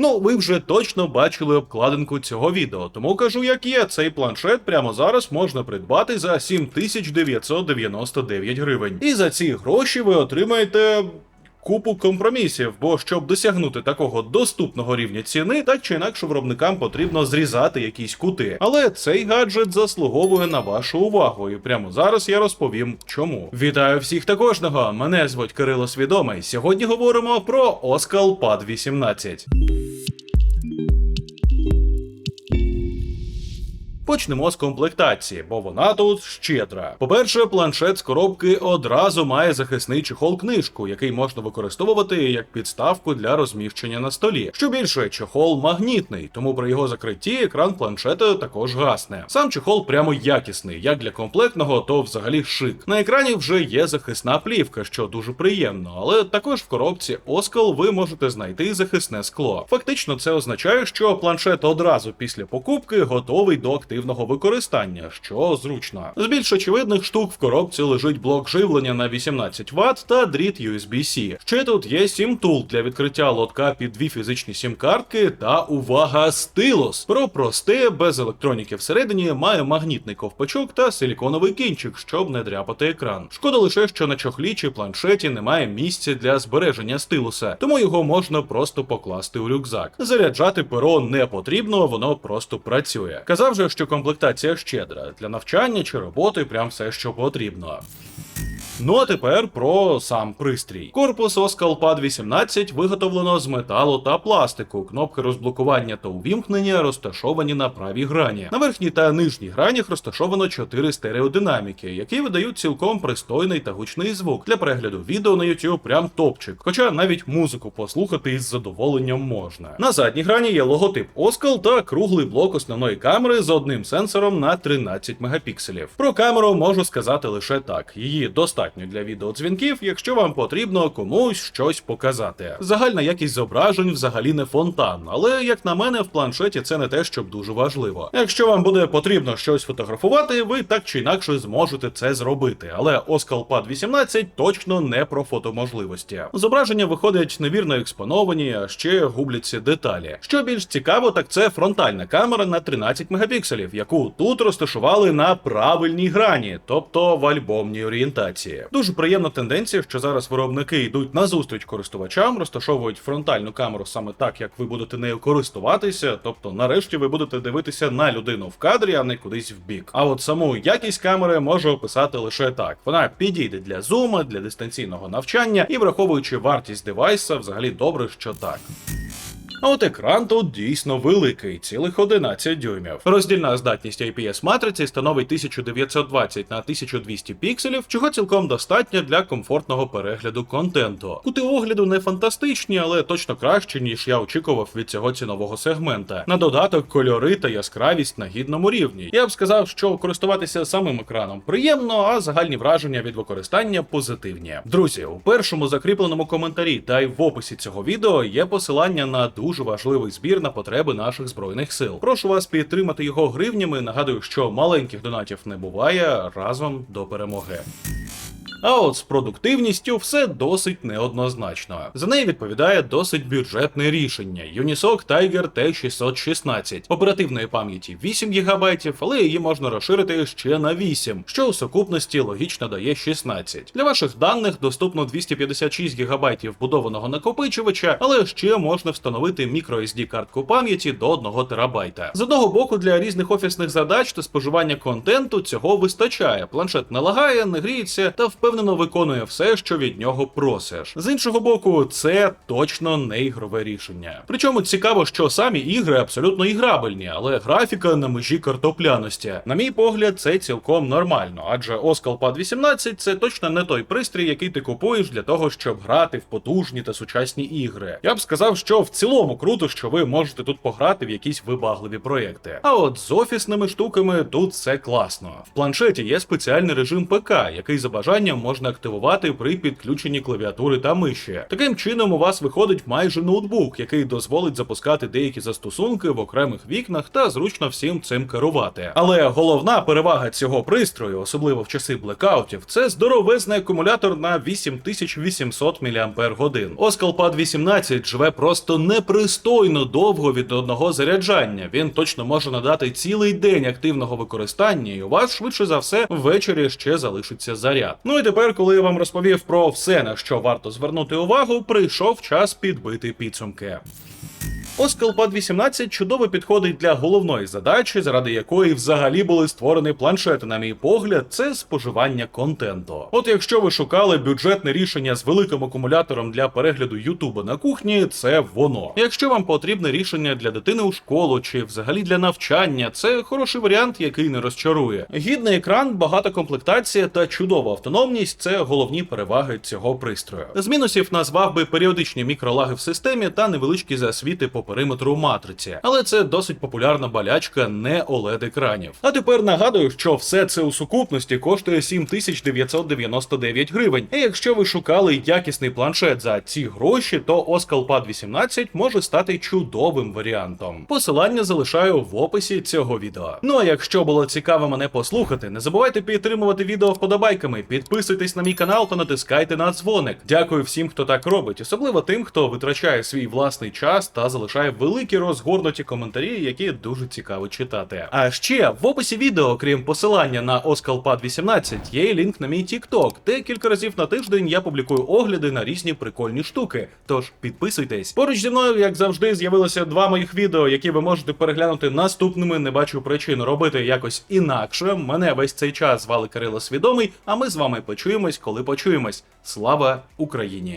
Ну, ви вже точно бачили обкладинку цього відео, тому кажу, як є, цей планшет прямо зараз можна придбати за 7999 гривень. І за ці гроші ви отримаєте. Купу компромісів, бо щоб досягнути такого доступного рівня ціни, так чи інакше виробникам потрібно зрізати якісь кути. Але цей гаджет заслуговує на вашу увагу, і прямо зараз я розповім чому. Вітаю всіх та кожного! Мене звуть Кирило Свідомий. Сьогодні говоримо про Oskal Pad 18. Почнемо з комплектації, бо вона тут щедра. По-перше, планшет з коробки одразу має захисний чехол книжку, який можна використовувати як підставку для розміщення на столі. Що більше, чехол магнітний, тому при його закритті екран планшета також гасне. Сам чехол прямо якісний, як для комплектного, то взагалі шик. На екрані вже є захисна плівка, що дуже приємно, але також в коробці Oskal ви можете знайти захисне скло. Фактично, це означає, що планшет одразу після покупки готовий до активного використання, що зручно. З більш очевидних штук в коробці лежить блок живлення на 18 Вт та дріт USB-C. Ще тут є сім тул для відкриття лотка під дві фізичні сім-картки та увага, стилус. Про просте, без електроніки всередині, має магнітний ковпачок та силіконовий кінчик, щоб не дряпати екран. Шкода лише, що на чохлі чи планшеті немає місця для збереження стилуса, тому його можна просто покласти у рюкзак. Заряджати перо не потрібно, воно просто працює. Казав же, що комплектація щедра для навчання чи роботи, прям все, що потрібно. Ну а тепер про сам пристрій. Корпус Pad 18 виготовлено з металу та пластику. Кнопки розблокування та увімкнення розташовані на правій грані. На верхній та нижній гранях розташовано чотири стереодинаміки, які видають цілком пристойний та гучний звук. Для перегляду відео на YouTube прям топчик. Хоча навіть музику послухати із задоволенням можна. На задній грані є логотип Oskal та круглий блок основної камери з одним сенсором на 13 мегапікселів. Про камеру можу сказати лише так: її достатньо для відеодзвінків, якщо вам потрібно комусь щось показати. Загальна якість зображень взагалі не фонтан, але як на мене, в планшеті це не те, щоб дуже важливо. Якщо вам буде потрібно щось фотографувати, ви так чи інакше зможете це зробити. Але Oskal Pad 18 точно не про фотоможливості. Зображення виходять невірно експоновані, а ще губляться деталі. Що більш цікаво, так це фронтальна камера на 13 мегапікселів, яку тут розташували на правильній грані, тобто в альбомній орієнтації. Дуже приємна тенденція, що зараз виробники йдуть на зустріч користувачам, розташовують фронтальну камеру саме так, як ви будете нею користуватися. Тобто, нарешті ви будете дивитися на людину в кадрі, а не кудись в бік. А от саму якість камери можу описати лише так: вона підійде для зума, для дистанційного навчання і, враховуючи вартість девайса, взагалі добре, що так. А от екран тут дійсно великий, цілих 11 дюймів. Роздільна здатність IPS матриці становить 1920 на 1200 пікселів, чого цілком достатньо для комфортного перегляду контенту. Кути огляду не фантастичні, але точно кращі, ніж я очікував від цього цінового сегмента. На додаток кольори та яскравість на гідному рівні. Я б сказав, що користуватися самим екраном приємно, а загальні враження від використання позитивні. Друзі, у першому закріпленому коментарі та й в описі цього відео є посилання на дуже важливий збір на потреби наших збройних сил. Прошу вас підтримати його гривнями. Нагадую, що маленьких донатів не буває разом до перемоги. А от з продуктивністю все досить неоднозначно. За неї відповідає досить бюджетне рішення Unisoc Tiger T616 оперативної пам'яті 8 ГБ, але її можна розширити ще на 8, що у сукупності логічно дає 16. Для ваших даних доступно 256 ГБ вбудованого накопичувача, але ще можна встановити microSD картку пам'яті до 1 ТБ. З одного боку, для різних офісних задач та споживання контенту цього вистачає. Планшет не лагає, не гріється та впевнено виконує все, що від нього просиш. З іншого боку, це точно не ігрове рішення. Причому цікаво, що самі ігри абсолютно іграбельні, але графіка на межі картопляності. На мій погляд, це цілком нормально, адже Oskal Pad 18 це точно не той пристрій, який ти купуєш для того, щоб грати в потужні та сучасні ігри. Я б сказав, що в цілому круто, що ви можете тут пограти в якісь вибагливі проекти. А от з офісними штуками тут все класно. В планшеті є спеціальний режим ПК, який за бажанням можна активувати при підключенні клавіатури та миші. Таким чином, у вас виходить майже ноутбук, який дозволить запускати деякі застосунки в окремих вікнах та зручно всім цим керувати. Але головна перевага цього пристрою, особливо в часи блекаутів, це здоровезний акумулятор на 8800 мАч. Pad 18 живе просто непристойно довго від одного заряджання. Він точно може надати цілий день активного використання, і у вас швидше за все ввечері ще залишиться заряд. Ну і тепер, коли я вам розповів про все, на що варто звернути увагу, прийшов час підбити підсумки. Oskal Pad 18 чудово підходить для головної задачі, заради якої взагалі були створені планшети, на мій погляд, це споживання контенту. От якщо ви шукали бюджетне рішення з великим акумулятором для перегляду Ютуба на кухні, це воно. Якщо вам потрібне рішення для дитини у школу чи взагалі для навчання, це хороший варіант, який не розчарує. Гідний екран, багата комплектація та чудова автономність це головні переваги цього пристрою. З мінусів назвав би періодичні мікролаги в системі та невеличкі засвіти по периметру матриці, але це досить популярна болячка не oled екранів. А тепер нагадую, що все це у сукупності коштує 7999 гривень. І якщо ви шукали якісний планшет за ці гроші, то Oskal Pad 18 може стати чудовим варіантом. Посилання залишаю в описі цього відео. Ну а якщо було цікаво мене послухати, не забувайте підтримувати відео вподобайками, підписуйтесь на мій канал та натискайте на дзвоник. Дякую всім, хто так робить, особливо тим, хто витрачає свій власний час та залишає великі розгорнуті коментарі, які дуже цікаво читати. А ще в описі відео, крім посилання на Pad 18, є лінк на мій TikTok, де кілька разів на тиждень я публікую огляди на різні прикольні штуки. Тож підписуйтесь. Поруч зі мною, як завжди, з'явилося два моїх відео, які ви можете переглянути наступними. Не бачу причин робити якось інакше. Мене весь цей час звали Кирило Свідомий, а ми з вами почуємось, коли почуємось. Слава Україні!